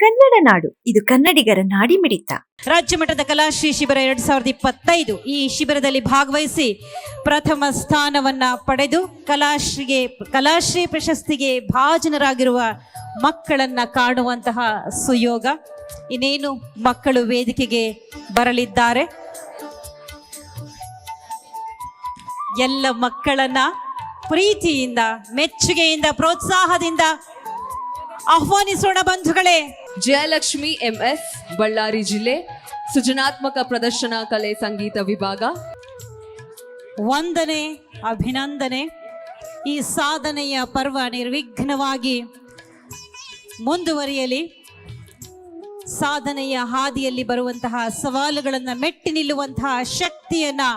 ಕನ್ನಡ ನಾಡು. ಇದು ಕನ್ನಡಿಗರ ನಾಡಿಮಿಡಿತ ರಾಜ್ಯ ಮಟ್ಟದ ಕಲಾಶ್ರೀ ಶಿಬಿರ ಎರಡ್ ಸಾವಿರದ ಇಪ್ಪತ್ತೈದು. ಈ ಶಿಬಿರದಲ್ಲಿ ಭಾಗವಹಿಸಿ ಪ್ರಥಮ ಸ್ಥಾನವನ್ನ ಪಡೆದು ಕಲಾಶ್ರೀಗೆ ಕಲಾಶ್ರೀ ಪ್ರಶಸ್ತಿಗೆ ಭಾಜನರಾಗಿರುವ ಮಕ್ಕಳನ್ನ ಕಾಣುವಂತಹ ಸುಯೋಗ. ಇನ್ನೇನು ಮಕ್ಕಳು ವೇದಿಕೆಗೆ ಬರಲಿದ್ದಾರೆ? ಎಲ್ಲ ಮಕ್ಕಳನ್ನ ಪ್ರೀತಿಯಿಂದ, ಮೆಚ್ಚುಗೆಯಿಂದ, ಪ್ರೋತ್ಸಾಹದಿಂದ ಆಹ್ವಾನಿಸೋಣ ಬಂಧುಗಳೇ. ಜಯಲಕ್ಷ್ಮಿ ಎಂಎಸ್, ಬಳ್ಳಾರಿ ಜಿಲ್ಲೆ, ಸೃಜನಾತ್ಮಕ ಪ್ರದರ್ಶನ ಕಲೆ ಸಂಗೀತ ವಿಭಾಗ. ವಂದನೆ, ಅಭಿನಂದನೆ. ಈ ಸಾಧನೆಯ ಪರ್ವ ನಿರ್ವಿಘ್ನವಾಗಿ ಮುಂದುವರಿಯಲಿ. ಸಾಧನೆಯ ಹಾದಿಯಲ್ಲಿ ಬರುವಂತಹ ಸವಾಲುಗಳನ್ನು ಮೆಟ್ಟಿ ನಿಲ್ಲುವಂತಹ ಶಕ್ತಿಯನ್ನು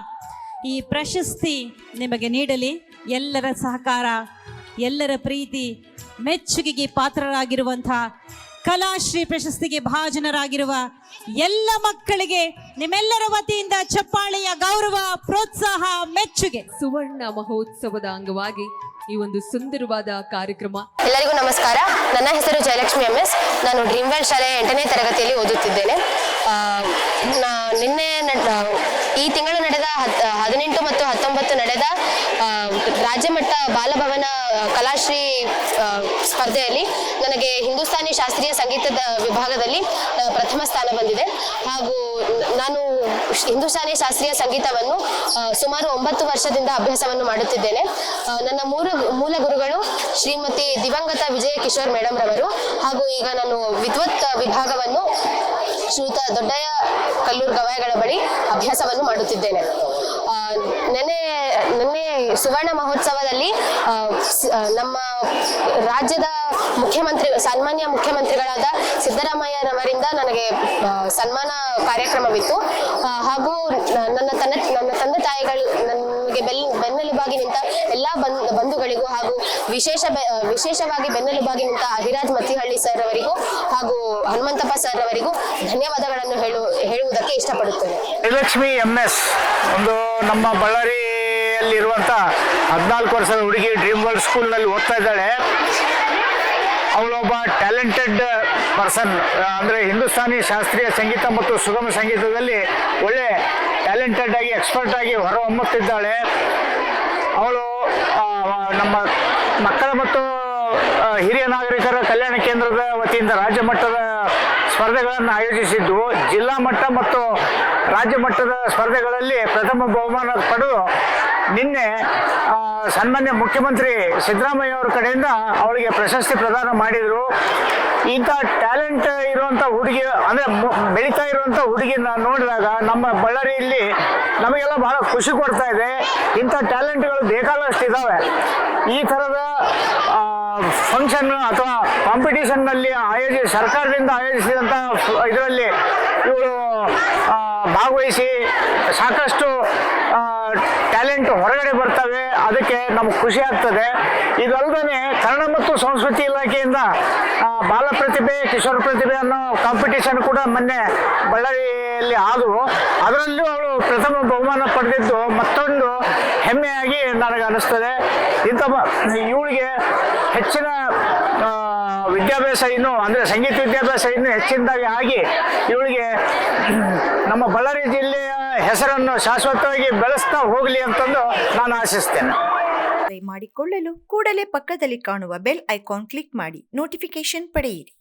ಈ ಪ್ರಶಸ್ತಿ ನಿಮಗೆ ನೀಡಲಿ. ಎಲ್ಲರ ಸಹಕಾರ, ಎಲ್ಲರ ಪ್ರೀತಿ, ಮೆಚ್ಚುಗೆಗೆ ಪಾತ್ರರಾಗಿರುವಂತಹ ಕಲಾಶ್ರೀ ಪ್ರಶಸ್ತಿಗೆ ಭಾಜನರಾಗಿರುವ ಎಲ್ಲ ಮಕ್ಕಳಿಗೆ ನಿಮ್ಮೆಲ್ಲರ ವತಿಯಿಂದ ಚಪ್ಪಾಳೆಯ ಗೌರವ ಪ್ರೋತ್ಸಾಹ ಮೆಚ್ಚುಗೆ. ಸುವರ್ಣ ಮಹೋತ್ಸವದ ಅಂಗವಾಗಿ ಈ ಒಂದು ಸುಂದರವಾದ ಕಾರ್ಯಕ್ರಮ. ಎಲ್ಲರಿಗೂ ನಮಸ್ಕಾರ. ನನ್ನ ಹೆಸರು ಜಯಲಕ್ಷ್ಮಿ ಎಂ ಎಸ್. ನಾನು ಡ್ರೀಮ್ವೆಲ್ ಶಾಲೆಯ ಎಂಟನೇ ತರಗತಿಯಲ್ಲಿ ಓದುತ್ತಿದ್ದೇನೆ. ಆ, ನಾ- ನಿನ್ನೆ ನಡ್- ಈ ತಿಂಗಳು ಹದಿನೆಂಟು ಮತ್ತು ಹತ್ತೊಂಬತ್ತು ನಡೆದ ರಾಜ್ಯಮಟ್ಟ ರಾಜ್ಯ ಮಟ್ಟ ಬಾಲಭವನ ಕಲಾಶ್ರೀ ಸ್ಪರ್ಧೆಯಲ್ಲಿ ನನಗೆ ಹಿಂದೂಸ್ತಾನಿ ಶಾಸ್ತ್ರೀಯ ಸಂಗೀತದ ವಿಭಾಗದಲ್ಲಿ ಪ್ರಥಮ ಸ್ಥಾನ ಬಂದಿದೆ. ಹಾಗೂ ನಾನು ಹಿಂದೂಸ್ತಾನಿ ಶಾಸ್ತ್ರೀಯ ಸಂಗೀತವನ್ನು ಸುಮಾರು ಒಂಬತ್ತು ವರ್ಷದಿಂದ ಅಭ್ಯಾಸವನ್ನು ಮಾಡುತ್ತಿದ್ದೇನೆ. ನನ್ನ ಮೂರು, ಮೂಲ ಗುರುಗಳು ಶ್ರೀಮತಿ ದಿವಂಗತ ವಿಜಯ ಕಿಶೋರ್ ಮೇಡಮ್ ರವರು ಹಾಗೂ ಈಗ ನಾನು ವಿದ್ವತ್ ವಿಭಾಗವನ್ನು ಶ್ರೀಯುತ ದೊಡ್ಡಯ್ಯ ಕಲ್ಲೂರು ಗವಾಯಗಳ ಬಳಿ ಅಭ್ಯಾಸವನ್ನು ಮಾಡುತ್ತಿದ್ದೇನೆ. ನೆನೆ ಸುವರ್ಣ ಮಹೋತ್ಸವದಲ್ಲಿ ನಮ್ಮ ರಾಜ್ಯದ ಮುಖ್ಯಮಂತ್ರಿ, ಸನ್ಮಾನ್ಯ ಮುಖ್ಯಮಂತ್ರಿಗಳಾದ ಸಿದ್ದರಾಮಯ್ಯನವರಿಂದ ನನಗೆ ಸನ್ಮಾನ ಕಾರ್ಯಕ್ರಮವಿತ್ತು. ಹಾಗೂ ನನ್ನ ತನ್ನ, ನನ್ನ ತಂದೆ ತಾಯಿಗಳು ನನಗೆ ಬೆಲ್ ಬೆನ್ನೆಲುಬಾಗಿ ನಿಂತ ಎಲ್ಲ ಬಂಧು ಬಂಧುಗಳಿಗೂ ಹಾಗೂ ವಿಶೇಷ ವಿಶೇಷವಾಗಿ ಬೆನ್ನೆಲುಬಾಗಿ ನಿಂತ ಅಹಿರಾಜ್ ಮತ್ತಿಹಳ್ಳಿ ಸರ್ ಅವರಿಗೂ ಹಾಗೂ ಹನುಮಂತಪ್ಪ ಸರ್ ಅವರಿಗೂ ಧನ್ಯವಾದಗಳನ್ನು ಹೇಳು, ಹೇಳುವುದಕ್ಕೆ ಇಷ್ಟಪಡುತ್ತೇನೆ. ಲಕ್ಷ್ಮಿ ಎಂ ಎಸ್, ಒಂದು ನಮ್ಮ ಬಳ್ಳಾರಿಯಲ್ಲಿರುವಂಥ ಹದಿನಾಲ್ಕು ವರ್ಷದ ಹುಡುಗಿ ಡ್ರೀಮ್ ವರ್ಲ್ಡ್ ಸ್ಕೂಲ್ನಲ್ಲಿ ಓದ್ತಾ ಇದ್ದಾಳೆ. ಅವಳೊಬ್ಬ ಟ್ಯಾಲೆಂಟೆಡ್ ಪರ್ಸನ್ ಅಂದರೆ ಹಿಂದೂಸ್ತಾನಿ ಶಾಸ್ತ್ರೀಯ ಸಂಗೀತ ಮತ್ತು ಸುಗಮ ಸಂಗೀತದಲ್ಲಿ ಒಳ್ಳೆ ಟ್ಯಾಲೆಂಟೆಡ್ ಆಗಿ ಎಕ್ಸ್ಪರ್ಟ್ ಆಗಿ ಹೊರಹೊಮ್ಮುತ್ತಿದ್ದಾಳೆ ಅವಳು ನಮ್ಮ ಮಕ್ಕಳ ಮತ್ತು ಹಿರಿಯ ನಾಗರಿಕರ ಕಲ್ಯಾಣ ಕೇಂದ್ರದ ವತಿಯಿಂದ ರಾಜ್ಯ ಮಟ್ಟದ ಸ್ಪರ್ಧೆಗಳನ್ನು ಆಯೋಜಿಸಿದ್ದು. ಜಿಲ್ಲಾ ಮಟ್ಟ ಮತ್ತು ರಾಜ್ಯ ಮಟ್ಟದ ಸ್ಪರ್ಧೆಗಳಲ್ಲಿ ಪ್ರಥಮ ಬಹುಮಾನ ಪಡೆದು ನಿನ್ನೆ ಸನ್ಮಾನ್ಯ ಮುಖ್ಯಮಂತ್ರಿ ಸಿದ್ದರಾಮಯ್ಯ ಅವರ ಕಡೆಯಿಂದ ಅವಳಿಗೆ ಪ್ರಶಸ್ತಿ ಪ್ರದಾನ ಮಾಡಿದರು. ಇಂಥ ಟ್ಯಾಲೆಂಟ್ ಇರುವಂಥ ಹುಡುಗಿ ಅಂದರೆ ಬೆಳೀತಾ ಇರುವಂಥ ಹುಡುಗಿನ ನೋಡಿದಾಗ ನಮ್ಮ ಬಳ್ಳಾರಿಯಲ್ಲಿ ನಮಗೆಲ್ಲ ಬಹಳ ಖುಷಿ ಕೊಡ್ತಾ ಇದೆ. ಇಂಥ ಟ್ಯಾಲೆಂಟ್ಗಳು ಬೇಕಾದಷ್ಟು ಇದ್ದಾವೆ ಈ ಥರದ ಫಂಕ್ಷನ್ ಅಥವಾ ಕಾಂಪಿಟೇಷನ್ನಲ್ಲಿ ಆಯೋಜಿ ಸರ್ಕಾರದಿಂದ ಆಯೋಜಿಸಿದಂಥ ಇದರಲ್ಲಿ ಇವಳು ಆ, ಭಾಗವಹಿಸಿ ಸಾಕಷ್ಟು ಟ್ಯಾಲೆಂಟ್ ಹೊರಗಡೆ ಬರ್ತವೆ. ಅದಕ್ಕೆ ನಮ್ಗೆ ಖುಷಿ ಆಗ್ತದೆ. ಇದಲ್ಲದೆ ಕನ್ನಡ ಮತ್ತು ಸಂಸ್ಕೃತಿ ಇಲಾಖೆಯಿಂದ ಬಾಲ ಪ್ರತಿಭೆ, ಕಿಶೋರ್ ಪ್ರತಿಭೆ ಅನ್ನೋ ಕಾಂಪಿಟೇಷನ್ ಕೂಡ ಮೊನ್ನೆ ಬಳ್ಳಾರಿಯಲ್ಲಿ ಆದವು. ಅದರಲ್ಲೂ ಅವಳು ಪ್ರಥಮ ಬಹುಮಾನ ಪಡೆದಿದ್ದು ಮತ್ತೊಂದು ಹೆಮ್ಮೆಯಾಗಿ ನನಗೆ ಅನ್ನಿಸ್ತದೆ ಇಂಥ ಇವಳಿಗೆ ಹೆಚ್ಚಿನ ವಿದ್ಯಾಭ್ಯಾಸ ಇನ್ನು, ಅಂದರೆ ಸಂಗೀತ ವಿದ್ಯಾಭ್ಯಾಸ ಇನ್ನು ಹೆಚ್ಚಿನದಾಗಿ ಆಗಿ ಇವಳಿಗೆ ನಮ್ಮ ಬಳ್ಳಾರಿ ಜಿಲ್ಲೆಯ ಹೆಸರನ್ನು ಶಾಶ್ವತವಾಗಿ ಬೆಳೆಸ್ತಾ ಹೋಗಲಿ ಅಂತಂದು ನಾನು ಆಶಿಸ್ತೇನೆ. ಮಾಡಿಕೊಳ್ಳಲು ಕೂಡಲೇ ಪಕ್ಕದಲ್ಲಿ ಕಾಣುವ ಬೆಲ್ ಐಕಾನ್ ಕ್ಲಿಕ್ ಮಾಡಿ ನೋಟಿಫಿಕೇಶನ್ ಪಡೆಯಿರಿ.